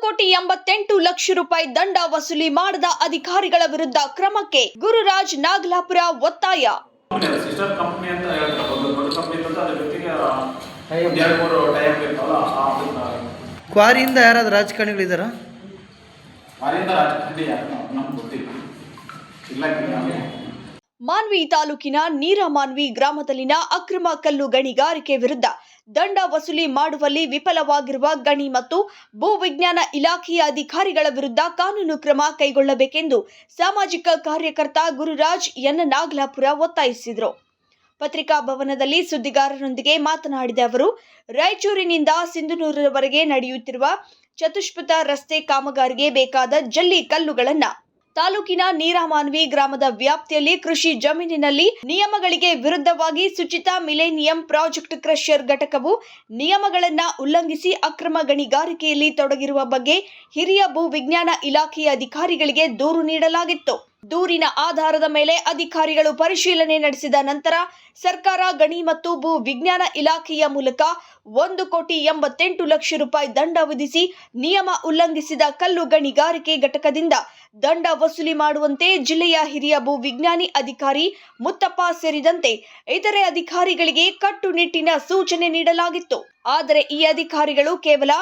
ಕೋಟಿ ಎಂಬತ್ತೆಂಟು ಲಕ್ಷ ರೂಪಾಯಿ ದಂಡ ವಸೂಲಿ ಮಾಡದ ಅಧಿಕಾರಿಗಳ ವಿರುದ್ಧ ಕ್ರಮಕ್ಕೆ ಗುರುರಾಜ್ ನಾಗಲಾಪುರ ಒತ್ತಾಯ. ಕ್ವಾರಿಯಿಂದ ಯಾರಾದ್ರೂ ರಾಜಕಾರಣಿಗಳಿದ್ದಾರಾ ಯಾರು ನಮ್ಗೆ ಗೊತ್ತಿಲ್ಲ. ಇಲ್ಲ. ಮಾನ್ವಿ ತಾಲೂಕಿನ ನೀರಮಾನ್ವಿ ಗ್ರಾಮದಲ್ಲಿನ ಅಕ್ರಮ ಕಲ್ಲು ಗಣಿಗಾರಿಕೆ ವಿರುದ್ಧ ದಂಡ ವಸೂಲಿ ಮಾಡುವಲ್ಲಿ ವಿಫಲವಾಗಿರುವ ಗಣಿ ಮತ್ತು ಭೂವಿಜ್ಞಾನ ಇಲಾಖೆಯ ಅಧಿಕಾರಿಗಳ ವಿರುದ್ಧ ಕಾನೂನು ಕ್ರಮ ಕೈಗೊಳ್ಳಬೇಕೆಂದು ಸಾಮಾಜಿಕ ಕಾರ್ಯಕರ್ತ ಗುರುರಾಜ್ ಎನ್ ನಾಗಲಾಪುರ ಒತ್ತಾಯಿಸಿದರು. ಪತ್ರಿಕಾ ಭವನದಲ್ಲಿ ಸುದ್ದಿಗಾರರೊಂದಿಗೆ ಮಾತನಾಡಿದ ಅವರು, ರಾಯಚೂರಿನಿಂದ ಸಿಂಧನೂರವರೆಗೆ ನಡೆಯುತ್ತಿರುವ ಚತುಷ್ಪಥ ರಸ್ತೆ ಕಾಮಗಾರಿಗೆ ಬೇಕಾದ ಜಲ್ಲಿ ಕಲ್ಲುಗಳನ್ನ ತಾಲೂಕಿನ ನೀರಾಮಾನ್ವಿ ಗ್ರಾಮದ ವ್ಯಾಪ್ತಿಯಲ್ಲಿ ಕೃಷಿ ಜಮೀನಿನಲ್ಲಿ ನಿಯಮಗಳಿಗೆ ವಿರುದ್ಧವಾಗಿ ಸುಚಿತ ಮಿಲೇನಿಯಂ ಪ್ರಾಜೆಕ್ಟ್ ಕ್ರಷರ್ ಘಟಕವು ನಿಯಮಗಳನ್ನು ಉಲ್ಲಂಘಿಸಿ ಅಕ್ರಮ ಗಣಿಗಾರಿಕೆಯಲ್ಲಿ ತೊಡಗಿರುವ ಬಗ್ಗೆ ಹಿರಿಯ ಭೂ ವಿಜ್ಞಾನ ಇಲಾಖೆಯ ಅಧಿಕಾರಿಗಳಿಗೆ ದೂರು ನೀಡಲಾಗಿತ್ತು. ದೂರಿನ ಆಧಾರದ ಮೇಲೆ ಅಧಿಕಾರಿಗಳು ಪರಿಶೀಲನೆ ನಡೆಸಿದ ನಂತರ ಸರ್ಕಾರ ಗಣಿ ಮತ್ತು ಭೂ ವಿಜ್ಞಾನ ಇಲಾಖೆಯ ಮೂಲಕ ಒಂದು ಕೋಟಿ ಎಂಬತ್ತೆಂಟು ಲಕ್ಷ ರೂಪಾಯಿ ದಂಡ ವಿಧಿಸಿ ನಿಯಮ ಉಲ್ಲಂಘಿಸಿದ ಕಲ್ಲು ಗಣಿಗಾರಿಕೆ ಘಟಕದಿಂದ ದಂಡ ವಸೂಲಿ ಮಾಡುವಂತೆ ಜಿಲ್ಲೆಯ ಹಿರಿಯ ಭೂ ವಿಜ್ಞಾನಿ ಅಧಿಕಾರಿ ಮುತ್ತಪ್ಪ ಸೇರಿದಂತೆ ಇತರೆ ಅಧಿಕಾರಿಗಳಿಗೆ ಕಟ್ಟುನಿಟ್ಟಿನ ಸೂಚನೆ ನೀಡಲಾಗಿತ್ತು. ಆದರೆ ಈ ಅಧಿಕಾರಿಗಳು ಕೇವಲ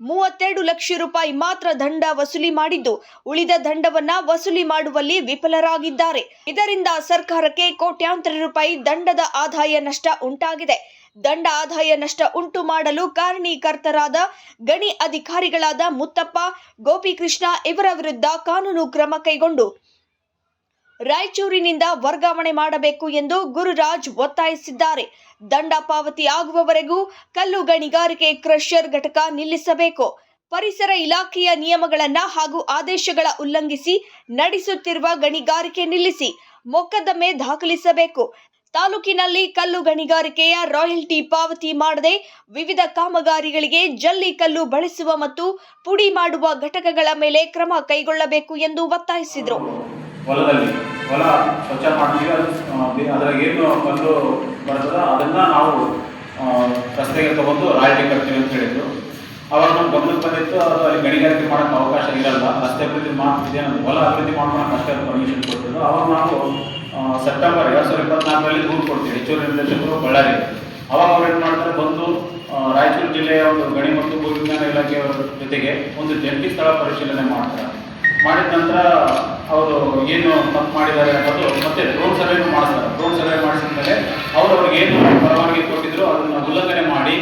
ಮೂವತ್ತೆರಡು ಲಕ್ಷ ರೂಪಾಯಿ ಮಾತ್ರ ದಂಡ ವಸೂಲಿ ಮಾಡಿದ್ದು. ಉಳಿದ ದಂಡವನ್ನ ವಸೂಲಿ ಮಾಡುವಲ್ಲಿ ವಿಫಲರಾಗಿದ್ದಾರೆ. ಇದರಿಂದ ಸರ್ಕಾರಕ್ಕೆ ಕೋಟ್ಯಾಂತರ ರೂಪಾಯಿ ದಂಡದ ಆದಾಯ ನಷ್ಟ ಉಂಟಾಗಿದೆ. ದಂಡ ಆದಾಯ ನಷ್ಟ ಉಂಟು ಮಾಡಲು ಕಾರಣೀಕರ್ತರಾದ ಗಣಿ ಅಧಿಕಾರಿಗಳಾದ ಮುತ್ತಪ್ಪ, ಗೋಪಿಕೃಷ್ಣ ಇವರ ವಿರುದ್ಧ ಕಾನೂನು ಕ್ರಮ ಕೈಗೊಂಡು ರಾಯಚೂರಿನಿಂದ ವರ್ಗಾವಣೆ ಮಾಡಬೇಕು ಎಂದು ಗುರುರಾಜ್ ಒತ್ತಾಯಿಸಿದ್ದಾರೆ. ದಂಡ ಪಾವತಿ ಆಗುವವರೆಗೂ ಕಲ್ಲು ಗಣಿಗಾರಿಕೆ ಕ್ರಷರ್ ಘಟಕ ನಿಲ್ಲಿಸಬೇಕು. ಪರಿಸರ ಇಲಾಖೆಯ ನಿಯಮಗಳನ್ನ ಹಾಗೂ ಆದೇಶಗಳ ಉಲ್ಲಂಘಿಸಿ ನಡೆಸುತ್ತಿರುವ ಗಣಿಗಾರಿಕೆ ನಿಲ್ಲಿಸಿ ಮೊಕದ್ದಮೆ ದಾಖಲಿಸಬೇಕು. ತಾಲೂಕಿನಲ್ಲಿ ಕಲ್ಲು ಗಣಿಗಾರಿಕೆಯ ರಾಯಲ್ಟಿ ಪಾವತಿ ಮಾಡದೆ ವಿವಿಧ ಕಾಮಗಾರಿಗಳಿಗೆ ಜಲ್ಲಿ ಕಲ್ಲು ಬಳಸುವ ಮತ್ತು ಪುಡಿ ಮಾಡುವ ಘಟಕಗಳ ಮೇಲೆ ಕ್ರಮ ಕೈಗೊಳ್ಳಬೇಕು ಎಂದು ಒತ್ತಾಯಿಸಿದರು. ಹೊಲದಲ್ಲಿ. ಹೊಲ ಸ್ವಚ್ಛ ಮಾಡ್ತೀವಿ ಅದು ಏನು ಬಂದು ಬರ್ತದ ಅದನ್ನು ನಾವು ರಸ್ತೆಗೆ ತಗೊಂಡು ರಾಯಲ್ಟಿ ಕಟ್ತೀವಿ ಅಂತ ಹೇಳಿದ್ರು. ಅವಾಗ ನಮ್ಮ ಗಮನಕ್ಕೆ ಬಂದಿತ್ತು, ಅದು ಅಲ್ಲಿ ಗಣಿಗಾರಿಕೆ ಮಾಡೋಕ್ಕೆ ಅವಕಾಶ ಇರಲ್ಲ, ರಸ್ತೆ ಅಭಿವೃದ್ಧಿ ಮಾಡ್ತಿದ್ದೆ ಅನ್ನೋದು, ಹೊಲ ಅಭಿವೃದ್ಧಿ ಮಾಡೋಣ ಅಷ್ಟೇ ಪರ್ಮಿಷನ್ ಕೊಟ್ಟಿದ್ರು. ಅವಾಗ ನಾವು ಸೆಪ್ಟೆಂಬರ್ ಎರಡು ಸಾವಿರದ ಇಪ್ಪತ್ನಾಲ್ಕರಲ್ಲಿ ದೂರು ಕೊಡ್ತೀವಿ, ಹೆಚ್ಚುವರಿ ನಿರ್ದೇಶಕರು ಬಳ್ಳಾರಿ. ಅವಾಗ ಅವ್ರು ಏನು ಮಾಡ್ತಾರೆ, ಬಂದು ರಾಯಚೂರು ಜಿಲ್ಲೆಯ ಒಂದು ಗಣಿ ಮತ್ತು ಭೂವಿಜ್ಞಾನ ಇಲಾಖೆಯವರ ಜೊತೆಗೆ ಒಂದು ಜಂಟಿ ಸ್ಥಳ ಪರಿಶೀಲನೆ ಮಾಡ್ತಾರೆ. ಮಾಡಿದ ನಂತರ ಅವರು ಏನು ತಪ್ಪು ಮಾಡಿದ್ದಾರೆ ಅನ್ನೋದು ಮತ್ತೆ ಡ್ರೋನ್ ಸರ್ವೆನೂ ಮಾಡಿಸ್ತಾರೆ. ಡ್ರೋನ್ ಸರ್ವೆ ಮಾಡಿಸಿದ ಮೇಲೆ ಅವರು ಅವ್ರಿಗೆ ಏನು ಪರವಾಗಿ ಕೊಟ್ಟಿದ್ರು ಅದನ್ನು ಉಲ್ಲಂಘನೆ ಮಾಡಿ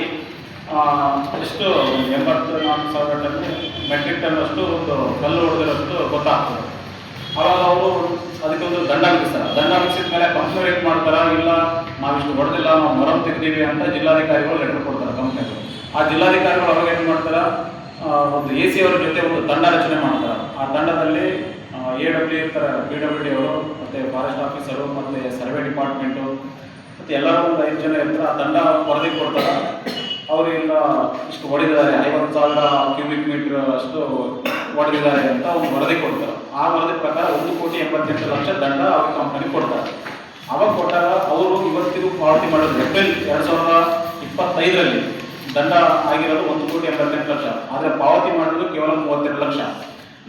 ಎಷ್ಟು ಎಂಬತ್ತು ನಾಲ್ಕು ಸಾವಿರ ಟನ್ ಮೆಟ್ರಿಕ್ ಟನ್ ಅಷ್ಟು ಒಂದು ಕಲ್ಲು ಹೊಡೆದಿರೋಷ್ಟು ಗೊತ್ತಾಗ್ತದೆ. ಅವಾಗ ಅವರು ಅದಕ್ಕೆ ಒಂದು ದಂಡ ಹಾಕಿಸ್ತಾರೆ ದಂಡ ಹಾಕಿಸಿದ ಮೇಲೆ ಕಂಪ್ಲೇಂಟ್ ಮಾಡ್ತಾರ ಇಲ್ಲ ನಾವಿಷ್ಟು ಹೊಡೆದಿಲ್ಲ, ನಾವು ಮರಂ ತೆಗ್ದೀವಿ ಅಂತ ಜಿಲ್ಲಾಧಿಕಾರಿಗಳು ಲೆಟರ್ ಕೊಡ್ತಾರೆ ಕಂಪ್ಲೇಂಟ್ ಆ ಜಿಲ್ಲಾಧಿಕಾರಿಗಳು ಅವಾಗ ಏನು ಮಾಡ್ತಾರೆ? ಒಂದು ಎ ಸಿ ಅವರ ಜೊತೆ ಒಂದು ತಂಡ ರಚನೆ ಮಾಡ್ತಾರೆ. ಆ ತಂಡದಲ್ಲಿ ಎ ಡಬ್ಲ್ಯೂ ಇರ್ತಾರೆ ಬಿ ಡಬ್ಲ್ಯೂ ಡಿ ಅವರು, ಮತ್ತು ಫಾರೆಸ್ಟ್ ಆಫೀಸರು ಮತ್ತು ಸರ್ವೆ ಡಿಪಾರ್ಟ್ಮೆಂಟು ಮತ್ತು ಎಲ್ಲರೂ ಒಂದು ಐದು ಜನ ಇರ್ತಾರೆ. ಆ ತಂಡ ವರದಿ ಕೊಡ್ತಾರೆ. ಅವರಿಂದ ಇಷ್ಟು ಹೊಡೆದಿದ್ದಾರೆ ಐವತ್ತು ಸಾವಿರ ಕ್ಯೂಬಿಕ್ ಮೀಟರ್ ಅಷ್ಟು ಹೊಡೆದಿದ್ದಾರೆ ಅಂತ ಒಂದು ವರದಿ ಕೊಡ್ತಾರೆ. ಆ ವರದಿ ಪ್ರಕಾರ ಒಂದು ಕೋಟಿ ಎಂಬತ್ತೆಂಟು ಲಕ್ಷ ದಂಡ ಅವ್ರ ಕಂಪನಿ ಕೊಡ್ತಾರೆ. ಅವಾಗ ಕೊಟ್ಟಾಗ ಅವರು ಇವತ್ತಿಗೂ ಪಾವತಿ ಮಾಡೋದು ಏಪ್ರಿಲ್ ಎರಡು ಸಾವಿರದ ಇಪ್ಪತ್ತೈದರಲ್ಲಿ ದಂಡ ಆಗಿರೋದು ಒಂದು ಕೋಟಿ ಎಂಬತ್ತೆಂಟು ಲಕ್ಷ. ಆದರೆ ಪಾವತಿ ಮಾಡೋದು ಕೇವಲ ಮೂವತ್ತೆರಡು ಲಕ್ಷ.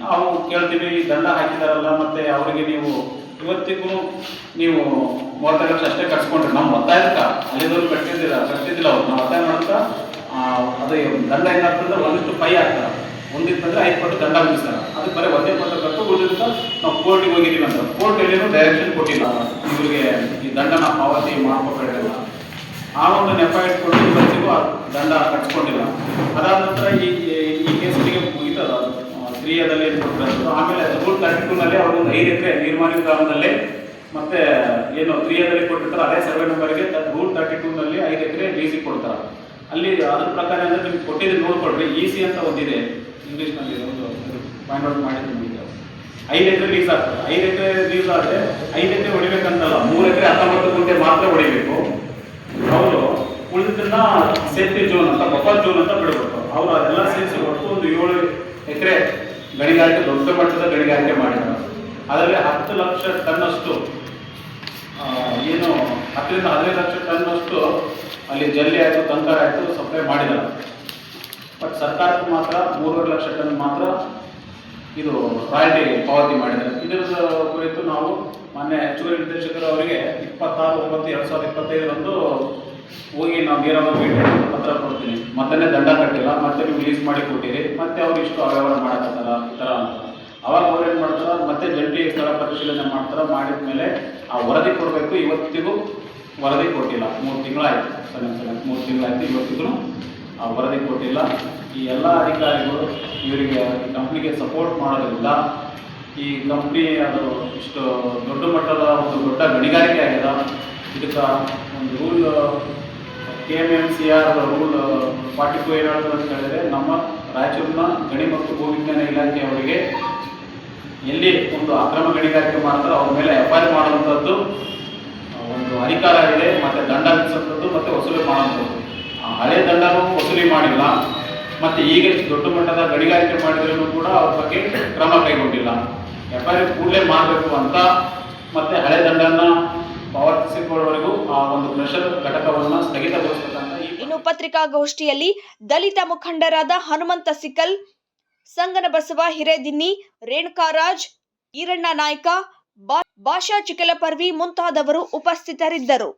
ನಾವು ಕೇಳ್ತೀವಿ, ದಂಡ ಹಾಕಿದಾರಲ್ಲ, ಮತ್ತೆ ಅವರಿಗೆ ನೀವು ಇವತ್ತಿಗೂ ನೀವು ಮೂವತ್ತೈದು ಲಕ್ಷ ಅಷ್ಟೇ ಕಟ್ಸ್ಕೊಂಡ್ರೆ ನಮ್ಮ ಒತ್ತಾಯಕ್ಕ ಅಲ್ಲಿದವ್ರು ಕಟ್ಟಿದ್ದಿಲ್ಲ ಕಟ್ಟಿದ್ದಿಲ್ಲ ಅವ್ರು. ನಾವು ಒತ್ತಾಯ ಮಾಡ್ತಾ ಅದು ದಂಡ ಏನಾಗ್ತಂದ್ರೆ ಒಂದಿಷ್ಟು ಪೈ ಆಗ್ತಾರೆ ಒಂದಿತ್ತಂದ್ರೆ ಐದು ಪಟ್ಟು ದಂಡ ವಿಧಿಸ್ತಾರೆ. ಅದಕ್ಕೆ ಬರೀ ಒಂದೇ ಪಟ್ಟು ಕಟ್ಟು ಉಳಿದಿದ್ದ ನಾವು ಕೋರ್ಟಿಗೆ ಹೋಗಿದ್ದೀವಿ ಅಂತ. ಕೋರ್ಟ್ ಏನೇನು ಡೈರೆಕ್ಷನ್ ಕೊಟ್ಟಿಲ್ಲ. ಇವರಿಗೆ ಈ ದಂಡನ ಪಾವತಿ ಮಾಡ್ಕೊಬೇಡಿಲ್ಲ ಆ ಒಂದು ನೆಪ ಇಟ್ಕೊಂಡು ಇವತ್ತಿಗೂ ದಂಡ ಕಟ್ಸ್ಕೊಂಡಿಲ್ಲ. ಅದಾದ ನಂತರ ಈ ಕ್ರಿಯದಲ್ಲಿ ಇರ್ತಕ್ಕಂಥದ್ದು ಆಮೇಲೆ ರೂಲ್ ತರ್ಟಿ ಅವರು ಒಂದು ಐದು ಎಕರೆ ನಿರ್ಮಾಣ ಗ್ರಾಮದಲ್ಲಿ ಮತ್ತೆ ಏನು ಕ್ರಿಯಾದಲ್ಲಿ ಕೊಟ್ಟಿರ್ತಾರೆ, ಅದೇ ಸರ್ವೆ ನಂಬರ್ಗೆ ರೂಲ್ ತರ್ಟಿ ಟೂನಲ್ಲಿ ಐದು ಎಕರೆ ಲೀಸಿಗೆ ಕೊಡ್ತಾರೆ. ಅಲ್ಲಿ ಅದ್ರ ಪ್ರಕಾರ ಅಂದ್ರೆ ನಿಮ್ಗೆ ಕೊಟ್ಟಿದ್ದು ನೋಡ್ಕೊಳ್ರಿ ಇ ಸಿ ಅಂತ ಒಂದಿದೆ ಇಂಗ್ಲೀಷ್ನಲ್ಲಿ ಒಂದು ಫೈಂಡ್ ಔಟ್ ಮಾಡಿ ನಿಮಗೆ. ಐದು ಎಕರೆ ಲೀಸ್ ಆಗ್ತದೆ. ಐದು ಎಕರೆ ಲೀಸ್ ಆದರೆ ಐದು ಎಕರೆ ಹೊಡಿಬೇಕಂತಲ್ಲ, ಮೂರು ಎಕರೆ ಹತ್ತೊಂಬತ್ತು ಗುಂಟೆ ಮಾತ್ರ ಹೊಡಿಬೇಕು. ಅವರು ಉಳಿದನ್ನ ಸೇಫ್ಟಿ ಜೋನ್ ಅಂತ ಬಫರ್ ಜೋನ್ ಅಂತ ಬಿಡಬೇಕು. ಅವರು ಅದೆಲ್ಲ ಸೇರಿಸಿ ಒಟ್ಟು ಒಂದು ಏಳು ಎಕರೆ ಗಣಿಗಾರಿಕೆ, ದೊಡ್ಡ ಮಟ್ಟದ ಗಣಿಗಾರಿಕೆ ಮಾಡಿದ್ದಾರೆ ಅದರಲ್ಲಿ ಹತ್ತು ಲಕ್ಷ ಟನ್ನಷ್ಟು ಏನು, ಹತ್ತರಿಂದ ಹದಿನೈದು ಲಕ್ಷ ಟನ್ನಷ್ಟು ಅಲ್ಲಿ ಜಲ್ಲಿ ಆಯಿತು ಕಂಕರ ಆಯಿತು ಸಪ್ಲೈ ಮಾಡಿದ್ದಾರೆ. ಬಟ್ ಸರ್ಕಾರಕ್ಕೆ ಮಾತ್ರ ಮೂರುವರೆ ಲಕ್ಷ ಟನ್ ಮಾತ್ರ ಇದು ರಾಯಲ್ಟಿ ಪಾವತಿ ಮಾಡಿದ್ದಾರೆ. ಇದರ ಕುರಿತು ನಾವು ಮೊನ್ನೆ ಹೆಚ್ಚುವರಿ ನಿರ್ದೇಶಕರು ಅವರಿಗೆ ಇಪ್ಪತ್ತಾರು, ಒಂಬತ್ತು, ಎರಡು ಸಾವಿರದ ಇಪ್ಪತ್ತೈದರಂದು ಹೋಗಿ ನಾವು ಮಾಡಿ ಪತ್ರ ಕೊಡ್ತೀನಿ ಮೊದಲನೇ ದಂಡ ಕಟ್ಟಿಲ್ಲ, ಮತ್ತೆ ನೀವು ಲೀಸ್ ಮಾಡಿ ಕೊಟ್ಟಿರಿ, ಮತ್ತೆ ಅವ್ರು ಇಷ್ಟು ಅವ್ಯವಹಾರ ಮಾಡಕತ್ತಾರ ಈ ಥರ ಅಂತ. ಅವಾಗ ಅವ್ರು ಏನು ಮಾಡ್ತಾರ, ಮತ್ತೆ ಜಂಟಿ ಸ್ಥಳ ಪರಿಶೀಲನೆ ಮಾಡ್ತಾರ, ಮಾಡಿದ ಮೇಲೆ ಆ ವರದಿ ಕೊಡಬೇಕು, ಇವತ್ತಿಗೂ ವರದಿ ಕೊಟ್ಟಿಲ್ಲ. ಮೂರು ತಿಂಗಳಾಯ್ತು. ಸರಿ ಸರಿ, ಮೂರು ತಿಂಗಳಾಯ್ತು, ಇವತ್ತಿಗೂ ಆ ವರದಿ ಕೊಟ್ಟಿಲ್ಲ. ಈ ಎಲ್ಲ ಅಧಿಕಾರಿಗಳು ಇವರಿಗೆ ಕಂಪ್ನಿಗೆ ಸಪೋರ್ಟ್ ಮಾಡೋದ್ರಿಂದ ಈ ಕಂಪ್ನಿ ಅದು ಇಷ್ಟು ದೊಡ್ಡ ಮಟ್ಟದ ಒಂದು ದೊಡ್ಡ ಗಣಿಗಾರಿಕೆ ಆಗಿದೆ. ಇದಕ್ಕೆ ಒಂದು rule K M M C R rule forty two ಏನು ಹೇಳೋದು ಅಂತ ಹೇಳಿದ್ರೆ ನಮ್ಮ ರಾಯಚೂರಿನ ಗಣಿ ಮತ್ತು ಭೂವಿಜ್ಞಾನ ಇಲಾಖೆಯವರಿಗೆ ಎಲ್ಲಿ ಒಂದು ಅಕ್ರಮ ಗಣಿಗಾರಿಕೆ ಮಾಡ್ತಾರೆ ಅವ್ರ ಮೇಲೆ ಎಫ್ ಐ ಆರ್ ಒಂದು ಅಧಿಕಾರ ಇದೆ, ಮತ್ತು ದಂಡ ವಿಧಿಸುವಂಥದ್ದು, ಮತ್ತು ವಸೂಲಿ ಮಾಡುವಂಥದ್ದು. ಆ ಹಳೆ ದಂಡನೂ ವಸೂಲಿ ಮಾಡಿಲ್ಲ. ಮತ್ತು ಈಗ ದೊಡ್ಡ ಮಟ್ಟದ ಗಣಿಗಾರಿಕೆ ಮಾಡಿದ್ರೂ ಕೂಡ ಅವ್ರ ಬಗ್ಗೆ ಕ್ರಮ ಕೈಗೊಂಡಿಲ್ಲ. ಎಫ್ ಐ ಆರ್ ಕೂಡಲೇ ಮಾಡಬೇಕು ಅಂತ, ಮತ್ತು ಹಳೆ ದಂಡನ ಪಾವತಿಸಿಕೊಳ್ಳುವವರೆಗೂ ಆ ಒಂದು ಘಟಕವನ್ನು ಸ್ಥಗಿತಗೊಳಿಸಬೇಕಂತ ಇನ್ನು ಪತ್ರಿಕಾಗೋಷ್ಠಿಯಲ್ಲಿ ದಲಿತ ಮುಖಂಡರಾದ ಹನುಮಂತ ಸಿಕಲ್, ಸಂಗನ ಬಸವ ಹಿರೇದಿನ್ನಿ ರೇಣುಕಾರಾಜ್ ಈರಣ್ಣ ನಾಯ್ಕ ಭಾಷಾ ಚಿಕಲಪರ್ವಿ ಮುಂತಾದವರು ಉಪಸ್ಥಿತರಿದ್ದರು.